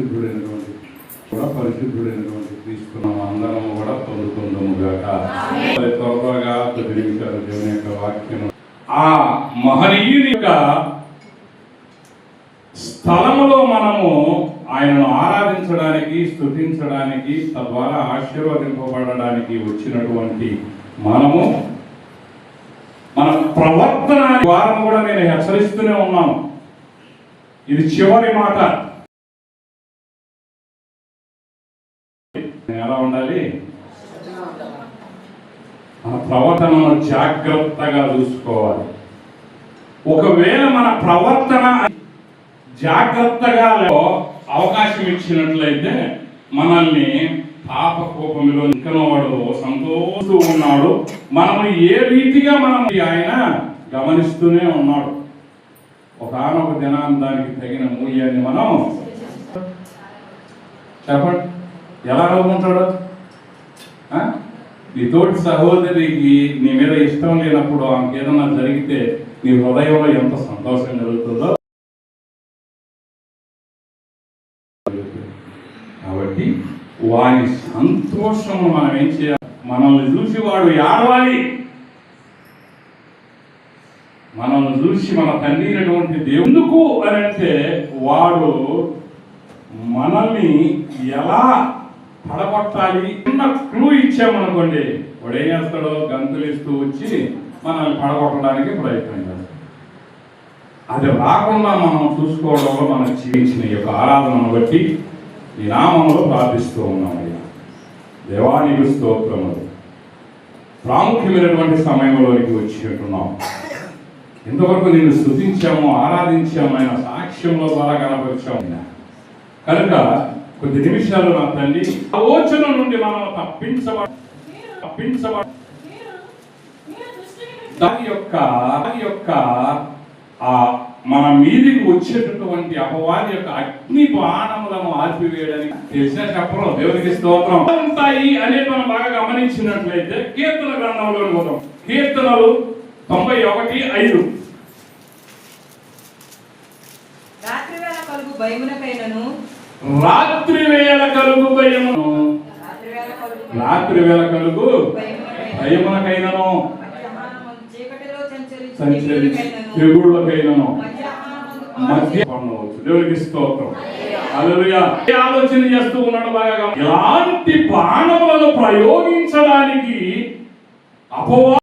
పరిశుద్ధుడైనటువంటి కూడా పరిశుద్ధుడైనటువంటి తీసుకున్న అందరం కూడా పొందుకుందాము గాక త్వరగా కొద్ది దేవుని యొక్క వాక్యం ఆ మహనీయుని యొక్క స్థలములో మనము ఆయనను ఆరాధించడానికి స్థుతించడానికి తద్వారా ఆశీర్వదింపబడడానికి వచ్చినటువంటి మనము మన ప్రవర్తన ద్వారా కూడా నేను హెచ్చరిస్తూనే ఉన్నాను. ఇది చివరి మాట. ఉండాలి. మన ప్రవర్తనను జాగ్రత్తగా చూసుకోవాలి. ఒకవేళ మన ప్రవర్తన జాగ్రత్తగా అవకాశం ఇచ్చినట్లయితే మనల్ని పాప కోపంలో ఇంకనవాడు సంతోషిస్తూ ఉన్నాడు. మనము ఏ రీతిగా మనం ఆయన గమనిస్తూనే ఉన్నాడు. ఒకనొక దినాన్ని దానికి తగిన మూల్యాన్ని మనం చెప్పండి. ఎలా నవ్వుకుంటాడు? ఆ? నీ తోటి సహోదరికి నీ మీద ఇష్టం లేనప్పుడు ఆమెకి ఏదన్నా జరిగితే నీ హృదయంలో ఎంత సంతోషం కలుగుతుందో. కాబట్టి వాని సంతోషము మనం ఏం చేయాలి? మనల్ని చూసి వాడు ఏడవాలి. మనల్ని చూసి మన తండ్రి అయినటువంటి దేవుందుకు అని అంటే వాడు మనల్ని ఎలా పడగొట్టాలి చిన్న క్లూ ఇచ్చామనుకోండి వాడు ఏం చేస్తాడో గంతులు ఇస్తూ వచ్చి మనల్ని పడగొట్టడానికి ప్రయత్నం చేస్తాడు అది రాకుండా మనం చూసుకోవడంలో మనం జీవించిన ఈ యొక్క ఆరాధనను బట్టి ఈ నామంలో ప్రార్థిస్తూ ఉన్నామయ్యా దేవానికి స్తోత్రములు. ప్రాముఖ్యమైనటువంటి సమయంలోనికి వచ్చినట్టున్నాం ఇంతవరకు నిన్ను స్థుతించాము ఆరాధించాము ఆయన సాక్ష్యంలో ద్వారా కనపరిచాము. కనుక కొద్ది నిమిషాలు నా తల్లి. ఆలోచన నుండి మనం తప్పించబ తప్పించబ దాని యొక్క దాని యొక్క ఆ మన మీదికి వచ్చేటటువంటి అపవాది యొక్క అగ్ని బాణములను ఆర్పివేయడానికి తెలిసిన చెప్పరు దేవునికి స్తోత్రం. ఉంటాయి అనేది మనం బాగా గమనించినట్లయితే కీర్తన గ్రంథంలో పోతాం. కీర్తనలు తొంభై ఒకటి ఐదు. రాత్రి వేళ కలుగు భయమునకైనను రాత్రి వేళ కలుగు భయమును. రాత్రి వేళ కలుగు భయమునకైనను. భయమునకైనను తెగుళ్ళకైనను మధ్య స్తోత్రం. ఆలోచన చేస్తూ ఉన్నాడు బాగా. ఎలాంటి ఇలాంటి బాణములను ప్రయోగించడానికి అపవా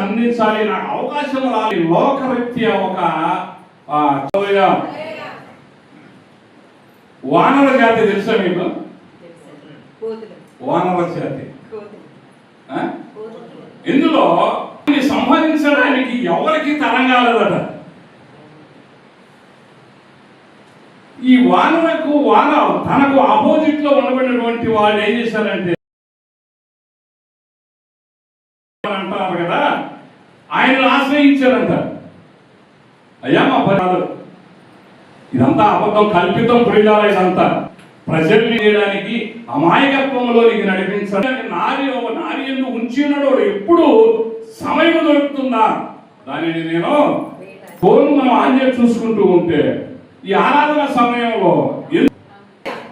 స్పందించాలి నాకు అవకాశం రాలి. లోకరీత్యా ఒక వానర జాతి తెలుసా మీకు? వానర జాతి. ఇందులో సంహరించడానికి ఎవరికి తరంగాలదట ఈ వానరకు వాన తనకు ఆపోజిట్లో ఉండబడినటువంటి వాళ్ళు ఏం చేశారంటే అంటారు కదా? ఆయనను ఆశ్రయించారంట. అయ్యా మా పని ఇదంతా అబద్ధం కల్పితం ప్రియులారా ఇదంతా ప్రజల్ని చేయడానికి అమాయకత్వంలోనికి నడిపించడానికి నారి ఒక నారి ఎందు ఉంచినాడు ఎప్పుడు సమయం దొరుకుతుందా? దానిని నేను ఫోన్ మనం ఆన్ చేసి చూసుకుంటూ ఉంటే ఈ ఆరాధన సమయంలో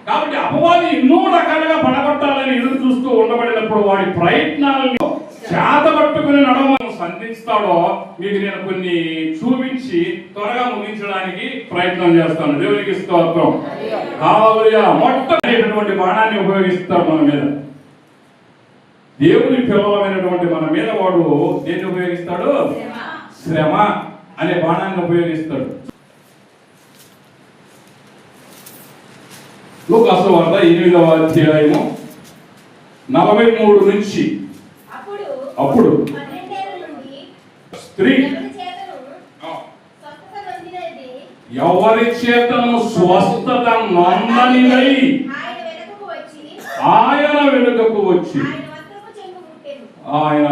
కాబట్టి అపవాది ఎన్నో రకాలుగా పడగొట్టాలని ఎదురు చూస్తూ ఉండబడినప్పుడు వాడి ప్రయత్నాలని మీకు నేను కొన్ని చూపించి త్వరగా ముగించడానికి ప్రయత్నం చేస్తాను. దేవునికి స్తోత్రం. మొట్టమొదటి బాణాన్ని ఉపయోగిస్తాడు మన మీద. దేవుని పిల్లలమైనటువంటి మన మీద వాడు దేన్ని ఉపయోగిస్తాడు? శ్రమ అనే బాణాన్ని ఉపయోగిస్తాడు. లూకాసు వార్త ఎనిమిదవ అధ్యాయము నలభై మూడు నుంచి అప్పుడు స్త్రీ ఎవరి చేతను స్వస్థత నొందనిదై ఆయన వెనుకకు వచ్చి. ఆయన వెనుకకు వచ్చి వస్త్రపు. చెంగు ముట్టెను ఆయన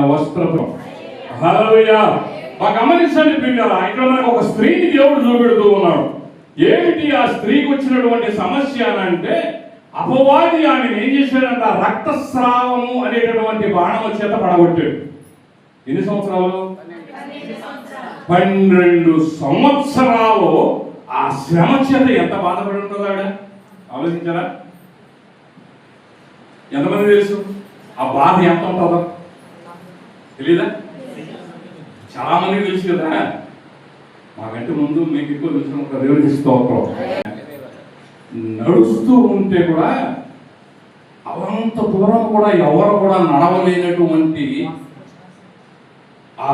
ఆ గమనించండి పిల్లరా ఇక్కడ మనకు ఒక స్త్రీని దేవుడు చూపెడుతూ ఉన్నాడు. ఏమిటి ఆ స్త్రీకి వచ్చినటువంటి సమస్య అని అంటే అపవాది ఆమెను ఏం చేశాడంట? రక్తస్రావము అనేటటువంటి బాణం చేత పడగొట్టాడు. ఎన్ని సంవత్సరాలు? పన్నెండు సంవత్సరాలు ఆ శ్రమ చేత ఎంత బాధపడి ఉంటుందో ఆవిడ ఆలోచించారా? ఎంతమంది తెలుసు? ఆ బాధ ఎంత ఉంటుందో? తెలీదా? చాలా మందికి తెలుసు కదా. మాకంటే ముందు మీకు ఎక్కువ తెలిసిన ఒక దేవుడికి స్తోత్రం. నడుస్తూ ఉంటే కూడా అవంత దూరం కూడా ఎవరు కూడా నడవలేనటువంటి ఆ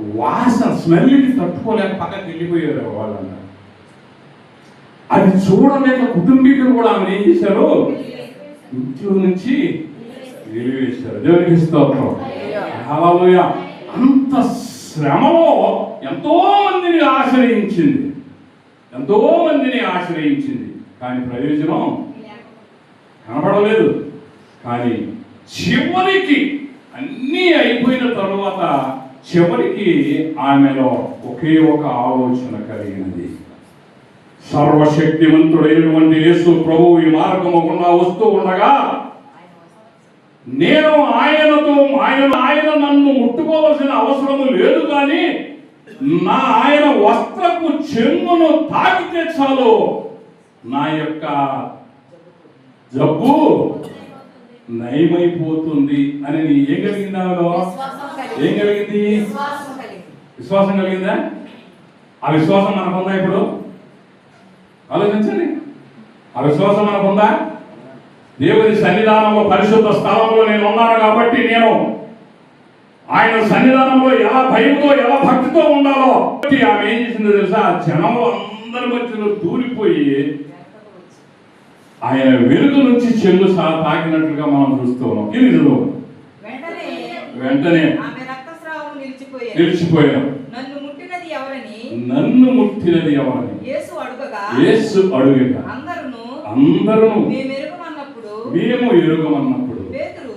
వాసన స్మెల్కి తట్టుకోలేక పక్కకి వెళ్ళిపోయారు వాళ్ళందరూ. అది చూడలేక కుటుంబీకులు కూడా ఆమె ఏం చేశారు? ఇంట్లో నుంచి వెలివేశారు. దేవునికి స్తోత్రం. అంత శ్రమలో ఎంతో మందిని ఆశ్రయించింది. ఎంతో మందిని ఆశ్రయించింది. కానీ ప్రయోజనం కనపడలేదు. కానీ చివరికి అన్నీ అయిపోయిన తరువాత చివరికి ఆమెలో ఒకే ఒక ఆలోచన కలిగినది. సర్వశక్తివంతుడైనటువంటి యేసు ప్రభు ఈ మార్గము గుండా వస్తూ ఉండగా నేను ఆయనతో ఆయన ఆయన నన్ను ముట్టుకోవలసిన అవసరము లేదు కానీ నా ఆయన వస్త్రపు చెంగును తాకితే చాలు. నా యొక్క జబ్బు నయమైపోతుంది అని నీ ఏం కలిగిందా ఏం కలిగింది? విశ్వాసం కలిగి. విశ్వాసం కలిగిందా? ఆ విశ్వాసం మనకుందా ఇప్పుడు? ఆలోచించండి. ఆ విశ్వాసం మనకుందా? దేవుని సన్నిధానంలో పరిశుద్ధ స్థలంలో నేను ఉన్నాను కాబట్టి నేను ఆయన సన్నిధానంలో ఎలా భయంతో ఎలా భక్తితో ఉండాలో ఆమె ఏం చేసిందో తెలుసా? ఆ జనంలో అందరి మధ్యలో దూరిపోయి. ఆయన వెలుగు నుంచి చెల్లు తాకినట్లుగా మనం చూస్తూ ఉన్నాం. ఇది. వెంటనే నిలిచిపోయేది నిలిచిపోయాం నన్ను ముట్టినది ఎవరని? నన్ను ముట్టినది ఎవరని? యేసు అడుగగా యేసు అడుగుగా అందరును అందరూ మేము ఎరుగమన్నప్పుడు మేము ఎరుగమన్నప్పుడు. పేతురు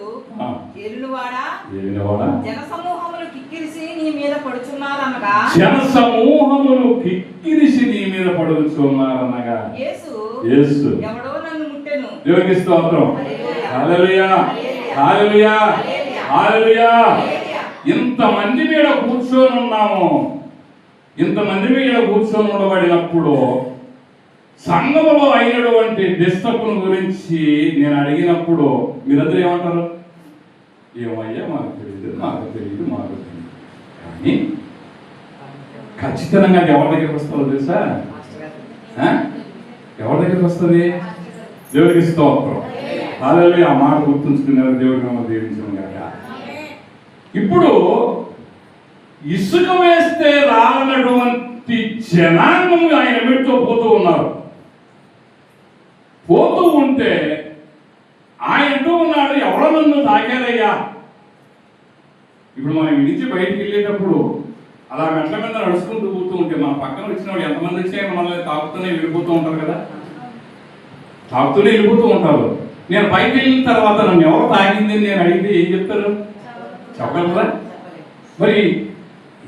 ఏలునువాడా? ఏలినవాడా? జన సమూహములు కిక్కిరిసి నీ మీద పడుచున్నారనగా జన సమూహములు కిక్కిరిసి నీ మీద పడుచున్నారనగా. యేసు యేసు. ఎవడో నన్ను ముట్టెను. దేవునికి స్తోత్రం. హల్లెలూయా. హల్లెలూయా. హల్లెలూయా. ఇంతమంది మీద కూర్చొని ఉన్నాము. ఇంతమంది మీద కూర్చొని ఉండబడినప్పుడు సంఘములో అయినటువంటి డిస్టర్బ్ను గురించి నేను అడిగినప్పుడు మీరందరూ ఏమంటారు? ఏమయ్యా మాకు తెలియదు మాకు తెలియదు మాకు తెలియదు కానీ ఖచ్చితంగా ఎవరి దగ్గరికి వస్తుందో తెలుసా? ఎవరి దగ్గరికి వస్తుంది? దేవుడికి స్తోత్రం. అలాగే ఆ మాట గుర్తుంచుకున్నారు దేవుడి మమ్మల్ని దీవించడం కాక. ఇప్పుడు ఇసుక వేస్తే రాలనటువంటి జనాంగం ఆయన వెంటో పోతూ ఉన్నారు. పోతూ ఉంటే ఆయన ఉన్నాడు? ఎవడ నన్ను తాకారయ్యా. ఇప్పుడు మనం ఇంటి నుంచి బయటికి వెళ్ళేటప్పుడు అలా మెట్ల మీద నడుచుకుంటూ పోతూ ఉంటే మన పక్కన వచ్చిన వాళ్ళు ఎంతమంది వచ్చాయి మనల్ని తాకుతూనే వెళ్ళిపోతూ ఉంటారు కదా. తాకుతూనే వెళ్ళిపోతూ ఉంటారు. నేను పైకి వెళ్ళిన తర్వాత నన్ను ఎవరు తాగింది అని నేను అడిగితే ఏం చెప్తారు? చెప్పగలరా మరి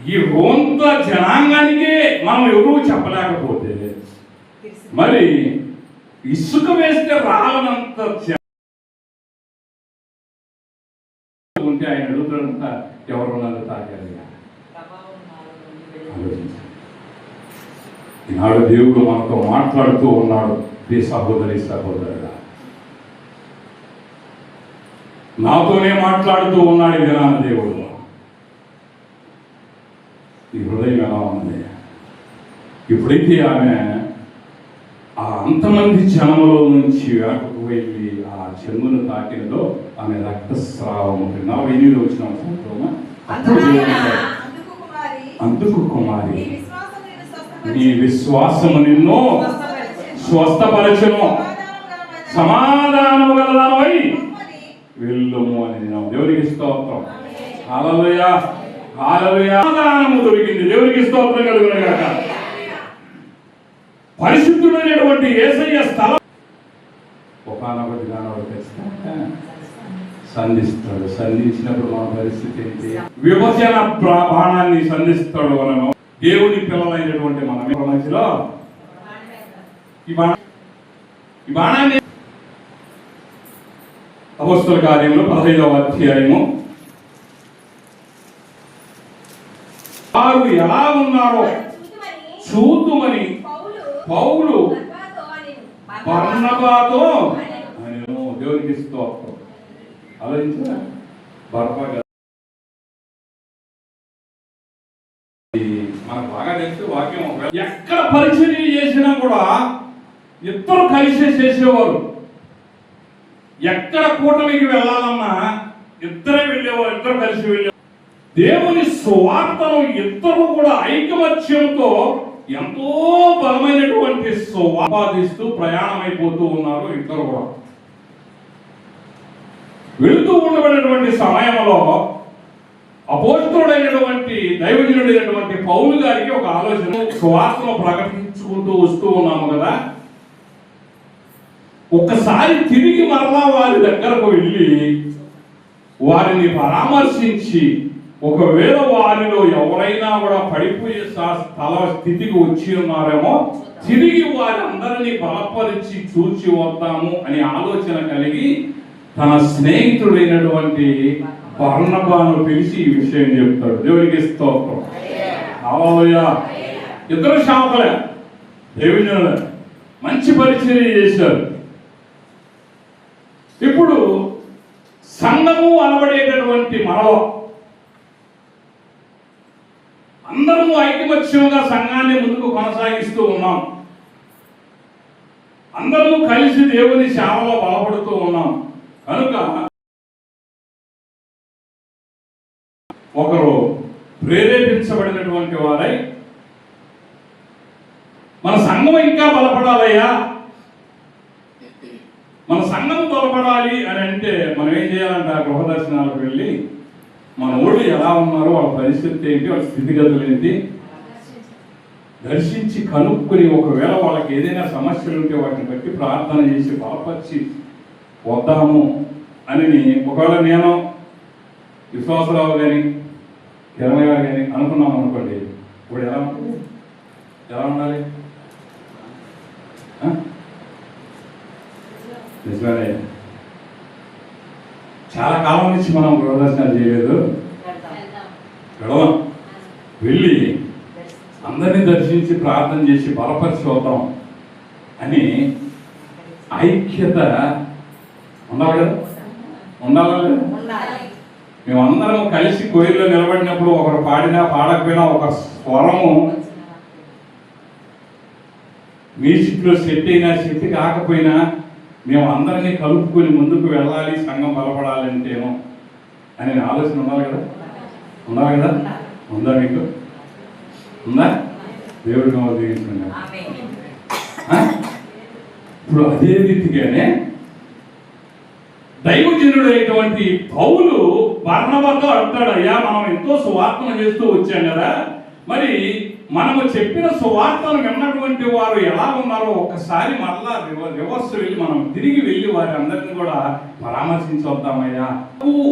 ఈ రోంత జనాంగానికే మనం ఎవరూ చెప్పలేకపోతే మరి ఇసుక వేస్తే రావనంత ఉంటే ఆయన అడుగుతున్నంత ఎవరు ఉన్నారు తాకారు ఈనాడు దేవుడు మనతో మాట్లాడుతూ ఉన్నాడు. ప్రియ సహోదరి సహోదరుడా నాతోనే మాట్లాడుతూ ఉన్నాడు ఈ దినాన దేవుడు. ఈ హృదయం ఎలా ఉంది? ఇప్పుడైతే ఆమె ఆ అంతమంది జనములో నుంచి వెనకకు వెళ్ళి ఆ చెంగును తాకినదో ఆమె రక్తస్రావం ఉంటుంది. నలభై ఎనిమిది వచ్చిన అందుకు కుమారి. నీ నీ. విశ్వాసము నిన్ను స్వస్థపరిచెను. సమాధానము గల సమాధానము గలదానమై వెళ్ళము అని నేను దేవునికి స్తోత్రం. హల్లెలూయా హల్లెలూయా. సమాధానము దొరికింది. దేవునికి స్తోత్రం కలుగునగాక. పరిశుద్ధుడైనటువంటి ఏసయ్య స్థలం. ఒకనొక దినాన ఖచ్చితంగా సంధిస్తాడు. సంధించినప్పుడు మన పరిస్థితి ఏంటి? విభజన ప్ర- బాణాన్ని సంధిస్తాడు మనను దేవుని పిల్లలైనటువంటి మనమే. మధ్యలో ఈ బాణాన్ని అపోస్తల కార్యంలో పదహైదవ అధ్యాయము. వారు ఎలా ఉన్నారో చూతుమని చూద్దుమని పౌలు బర్ణబాతో బర్నబాతో దేవునికి స్తోత్రం. ఆలోచించరా? బర్నబా మనకు బాగా తెలిసి వాక్యం ఎక్కడ పరిచర్య చేసినా కూడా ఇద్దరు కలిసే చేసేవారు. ఎక్కడ కూటమికి వెళ్ళాలన్నా ఇద్దరే వెళ్ళేవారు ఇద్దరు కలిసి వెళ్ళే దేవుని స్వార్థను ఇద్దరు కూడా ఐకమత్యంతో ఎంతో బలమైనటువంటి సంపాదిస్తూ ప్రయాణమైపోతూ ఉన్నారు ఇద్దరు కూడా. వెళుతూ ఉండబడినటువంటి సమయంలో అపోస్తుడైనటువంటి దైవజనుడైనటువంటి పౌలు గారికి ఒక ఆలోచన. స్వార్థను ప్రకటించుకుంటూ వస్తూ ఉన్నాము కదా. ఒక్కసారి తిరిగి మరలా వారి దగ్గరకు వెళ్ళి వారిని పరామర్శించి ఒకవేళ వారిలో ఎవరైనా కూడా పడిపోయే స్థల స్థితికి వచ్చి ఉన్నారేమో తిరిగి వారందరినీ బలపరిచి చూచి వద్దాము అనే ఆలోచన కలిగి తన స్నేహితుడైనటువంటి వర్ణబాను పిలిచి ఈ విషయం చెప్తాడు. దేవునికి స్తోత్రం. ఇద్దరు శాపలే దేవుని మంచి పరిచయం చేశారు. ఇప్పుడు సంఘము అనబడేటటువంటి మనలో అందరము ఐకమత్యంగా సంఘాన్ని ముందుకు కొనసాగిస్తూ ఉన్నాం. అందరము కలిసి దేవుని సేవలో బలపడుతూ ఉన్నాం. కనుక ఒకరు ప్రేరేపించబడినటువంటి వారై మన సంఘం ఇంకా బలపడాలయ్యా. సంఘం బలపడాలి అని అంటే మనం ఏం చేయాలంటే ఆ గృహ దర్శనాలకు వెళ్ళి మన ఊళ్ళు ఎలా ఉన్నారో వాళ్ళ పరిస్థితి ఏంటి వాళ్ళ స్థితిగతులు ఏంటి దర్శించి కనుక్కొని ఒకవేళ వాళ్ళకి ఏదైనా సమస్యలు ఉంటే వాటిని బట్టి ప్రార్థన చేసి బలపరిచి వద్దాము అని ఒకవేళ నేను విశ్వాసరావు కానీ కిరణ్ గారు కానీ అనుకున్నాం అనుకోండి ఇప్పుడు ఎలా ఉంటుంది? ఎలా ఉండాలి? నిజమే. చాలా కాలం నుంచి మనం గృహదర్శనాలు చేయలేదు. వెళ్ళాం వెళ్ళి అందరినీ దర్శించి ప్రార్థన చేసి బలపరిచి వద్దాం అని ఐక్యత ఉండాలి కదా? ఉండాలి మేమందరం కలిసి కోయిల్లో నిలబడినప్పుడు ఒకరు పాడినా పాడకపోయినా ఒక స్వరము మ్యూజిక్లో సెట్ అయినా సెట్ కాకపోయినా మేము అందరినీ కలుపుకొని ముందుకు వెళ్ళాలి సంఘం బలపడాలంటేమో అనే ఆలోచన ఉండాలి కదా? ఉండాలి కదా? ఉందా మీకు? ఉందా? దేవుడి. ఆ? ఇప్పుడు అదే రీతిగానే దైవజనుడైనటువంటి పౌలు బర్ణబాతో అంటాడు అయ్యా మనం ఎంతో సువార్తను చేస్తూ వచ్చాం కదా. మరి మనము చెప్పిన సువార్తను విన్నటువంటి వారు ఎలా ఉన్నారో ఒకసారి మరలా రివర్స్ వెళ్ళి మనం తిరిగి వెళ్ళి వారి అందరిని కూడా పరామర్శించొద్దామయ్యా. నువ్వు